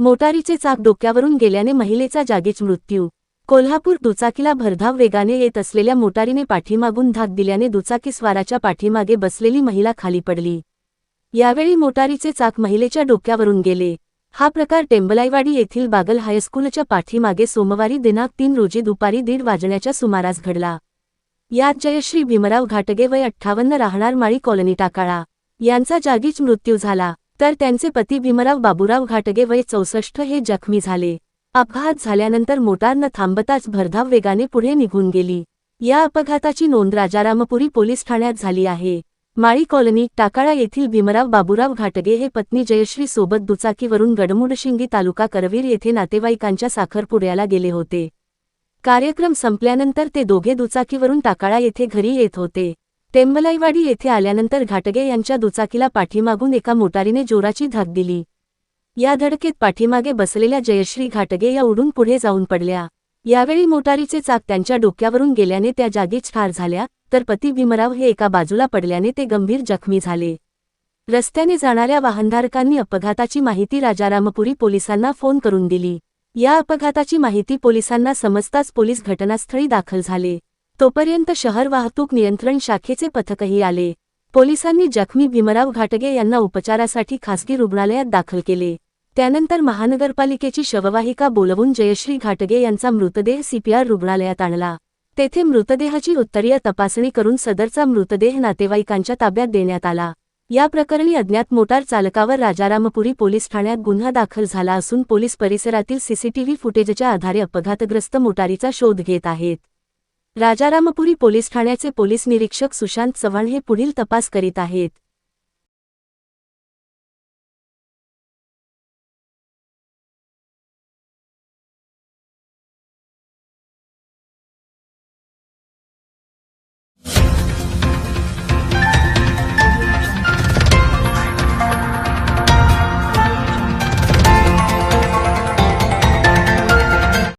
मोटारीचे चाक डोक्यावरून गेल्याने महिलेचा जागीच मृत्यू. कोल्हापूर दुचाकीला भरधाव वेगाने येत असलेल्या मोटारीने पाठीमागून धाक दिल्याने दुचाकीस्वाराच्या पाठीमागे बसलेली महिला खाली पडली. यावेळी मोटारीचे चाक महिलेच्या डोक्यावरून गेले. हा प्रकार टेंबलाईवाडी येथील बागल हायस्कूलच्या पाठीमागे सोमवारी दिनांक तीन रोजी दुपारी दीड वाजण्याच्या सुमारास घडला. यात जयश्री भीमराव घाटगे वय अठ्ठावन्न राहणार माळी कॉलनी टाकाळा. यांचा जागीच मृत्यू झाला. तर त्यांचे पती भीमराव बाबूराव घाटगे वय चौसष्ट हे जखमी झाले. अपघात झाल्यानंतर मोटार न थांबताच भरधाव वेगाने पुढे निघून गेली. या अपघाताची नोंद राजारामपुरी पोलीस ठाण्यात झाली आहे. माळी कॉलनी टाकाळा येथील भीमराव बाबूराव घाटगे हे पत्नी जयश्री सोबत दुचाकीवरून गडमुडशिंगी तालुका करवीर येथे नातेवाईकांच्या साखरपुड्याला गेले होते. कार्यक्रम संपल्यानंतर ते दोघे दुचाकीवरून टाकाळा येथे घरी येत होते. टेंबलाईवाडी येथे आल्यानंतर घाटगे यांच्या दुचाकीला पाठीमागून एका मोटारीने जोराची धक दिली. या धडकेत पाठीमागे बसलेल्या जयश्री घाटगे या उडून पुढे जाऊन पडल्या. यावेळी मोटारीचे चाक त्यांच्या डोक्यावरून गेल्याने त्या जागीच ठार झाल्या तर पती भीमराव हे एका बाजूला पडल्याने ते गंभीर जखमी झाले. रस्त्याने जाणाऱ्या वाहनधारकांनी अपघाताची माहिती राजारामपुरी पोलिसांना फोन करून दिली. या अपघाताची माहिती पोलिसांना समजताच पोलीस घटनास्थळी दाखल झाले. तोपर्यंत शहर वाहतूक नियंत्रण शाखेचे पथकही आले. पोलिसांनी जखमी भीमराव घाटगे यांना उपचारासाठी खासगी रुग्णालयात दाखल केले. त्यानंतर महानगरपालिकेची शववाहिका बोलवून जयश्री घाटगे यांचा मृतदेह सीपीआर रुग्णालयात आणला. तेथे मृतदेहाची उत्तरीय तपासणी करून सदरचा मृतदेह नातेवाईकांच्या ताब्यात देण्यात आला. या प्रकरणी अज्ञात मोटार चालकावर राजारामपुरी पोलीस ठाण्यात गुन्हा दाखल झाला असून पोलीस परिसरातील सीसीटीव्ही फुटेजच्या आधारे अपघातग्रस्त मोटारीचा शोध घेत आहेत. राजारामपुरी पोलीस ठाण्याचे पोलीस निरीक्षक सुशांत चव्हाण हे पुढील तपास करीत आहेत.